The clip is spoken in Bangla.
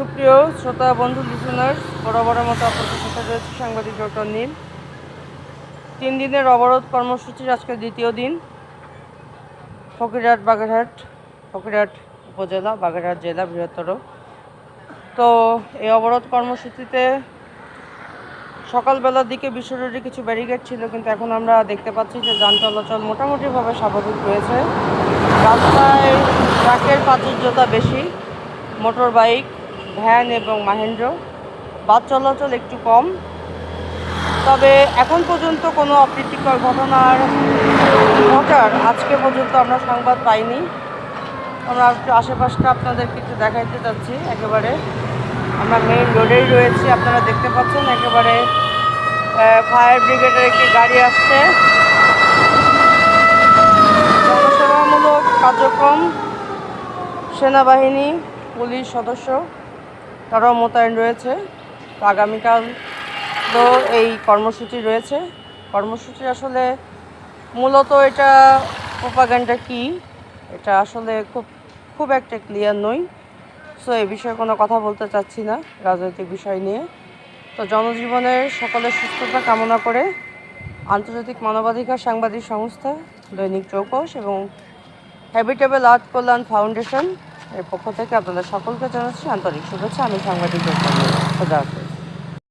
সুপ্রিয় শ্রোতা, বন্ধু লিসনার্স বরাবরের মতো আপনাদের সাথে রয়েছে সাংবাদিক ডক্টর নীল। তিন দিনের অবরোধ কর্মসূচির আজকে দ্বিতীয় দিন। ফকিরহাট বাগেরহাট, ফকিরহাট উপজেলা, বাগেরহাট জেলা বৃহত্তর। তো এই অবরোধ কর্মসূচিতে সকালবেলার দিকে বিশ্বরোডে কিছু ব্যারিকেড ছিল, কিন্তু এখন আমরা দেখতে পাচ্ছি যে যান চলাচল মোটামুটিভাবে স্বাভাবিক রয়েছে। রাস্তায় ট্রাকের প্রাচুর্যতা বেশি, মোটর বাইক ভ্যান এবং মাহেন্দ্র। বাস চলাচল একটু কম। তবে এখন পর্যন্ত কোনো অপ্রীতিকর ঘটনার ঘটার আজকে পর্যন্ত আমরা সংবাদ পাইনি। আমরা আশেপাশটা আপনাদেরকে একটু দেখাইতে চাচ্ছি একেবারে। আমরা মেইন রোডেই রয়েছি, আপনারা দেখতে পাচ্ছেন একেবারে ফায়ার ব্রিগেডের একটি গাড়ি আসছে। জনসেবামূলক কার্যক্রম, সেনাবাহিনী, পুলিশ সদস্য। তারাও মোতায়েন রয়েছে। তো আগামীকাল তো এই কর্মসূচি রয়েছে। কর্মসূচি আসলে মূলত এটা প্রোপাগান্ডা কি? এটা আসলে খুব খুব একটা ক্লিয়ার নই। সো এ বিষয়ে কোনো কথা বলতে চাচ্ছি না, রাজনৈতিক বিষয় নিয়ে। তো জনজীবনের সকলের সুস্থতা কামনা করে আন্তর্জাতিক মানবাধিকার সাংবাদিক সংস্থা দৈনিক চৌকস এবং হ্যাবিটেবল আর্ট কল্যাণ ফাউন্ডেশন এর পক্ষ থেকে আপনাদের সকলকে জানাচ্ছি আন্তরিক শুভেচ্ছা আমি সাংবাদিক খোদা হাফেজ।